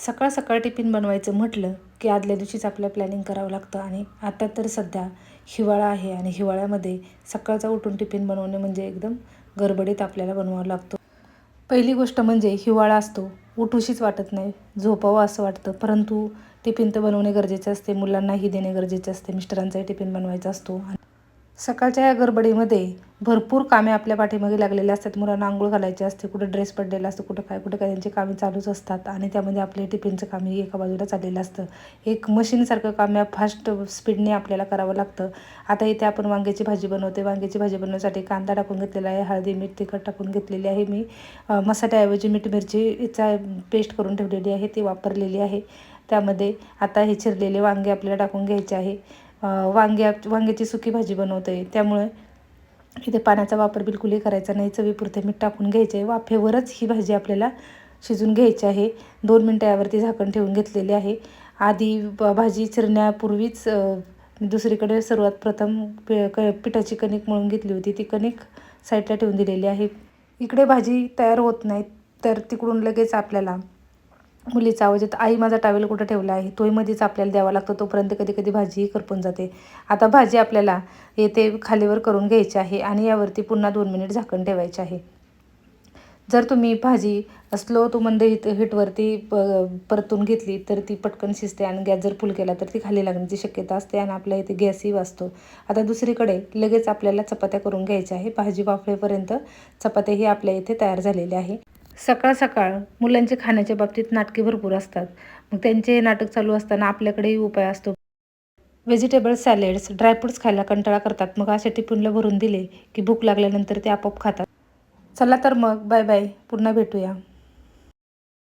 सकाळ सकाळ टिफिन बनवायचं म्हटलं की आदल्या दिवशीच आपलं प्लॅनिंग करावं लागतं. आणि आता तर सध्या हिवाळा आहे आणि हिवाळ्यामध्ये सकाळचा उठून टिफिन बनवणे म्हणजे एकदम गडबडीत आपल्याला बनवावं लागतो. पहिली गोष्ट म्हणजे हिवाळा असतो. उठूशीच वाटत नाही. झोपावं असं वाटतं. परंतु टिफिन तर बनवणे गरजेचे असते. मुलांनाही देणे गरजेचे असते. मिस्टरांचाही टिफिन बनवायचा असतो. सकाळच्या या गडबडीमध्ये भरपूर कामे आपल्या पाठीमागे लागलेले असतात. मुलांना आंघोळ घालायची असते कुठं ड्रेस पडलेला असतो कुठं काय कुठं काय त्यांची कामे चालूच असतात आणि त्यामध्ये आपले टिफिनचं कामही एका बाजूला चाललेलं असतं. एक मशीनसारखं काम या फास्ट स्पीडने आपल्याला करावं लागतं. आता इथे आपण वांग्याची भाजी बनवते वांग्याची भाजी बनवण्यासाठी कांदा टाकून घेतलेला आहे हळदी मीठ तिखट टाकून घेतलेली आहे मी. मसाल्याऐवजी मीठ मिरचीचा पेस्ट करून ठेवलेली आहे ती वापरलेली आहे. त्यामध्ये आता हे चिरलेले वांगे आपल्याला टाकून घ्यायचे आहे. वांग्या वांग्याची सुकी भाजी बनवते त्यामुळे इथे पाण्याचा वापर बिलकुलही करायचा नाही. चवीपुरते मीठ टाकून घ्यायचे. आहे वाफेवरच ही भाजी आपल्याला शिजून घ्यायची आहे. दोन मिनटं यावरती झाकण ठेवून घेतलेली आहे. आधी भाजी चिरण्यापूर्वीच दुसरीकडे सर्वात प्रथम पि क पिठाची कणिक मळून घेतली होती. ती कणिक साईडला ठेवून दिलेली आहे. इकडे भाजी तयार होत नाही तर तिकडून लगेच आपल्याला मुलीचा आवाज येतो आई माझा टावेल कुठं ठेवला आहे? तोही मध्येच आपल्याला द्यावा लागतो तोपर्यंत कधी कधी भाजीही करपून जाते. आता भाजी आपल्याला येते खालीवर करून घ्यायची आहे आणि यावरती पुन्हा दोन मिनिट झाकण ठेवायचे आहे. जर तुम्ही भाजी स्लो तू मंद हिट हिटवरती प परतून घेतली तर ती पटकन शिजते आणि गॅस जर फुल केला तर ती खाली लागण्याची शक्यता असते आणि आपल्या इथे गॅसही वाचतो. आता दुसरीकडे लगेच आपल्याला चपात्या करून घ्यायच्या आहे. भाजी वाफळेपर्यंत चपात्याही आपल्या इथे तयार झालेल्या आहे. सकाळ सकाळ मुलांचे खाण्याच्या बाबतीत नाटके भरपूर असतात. मग त्यांचे हे नाटक चालू असताना आपल्याकडेही उपाय असतो. व्हेजिटेबल सॅलेड्स ड्रायफ्रुट्स खायला कंटाळा करतात. मग अशा टिफिनला भरून दिले की भूक लागल्यानंतर ते आपोआप खातात. चला तर मग. बाय बाय पुन्हा भेटूया.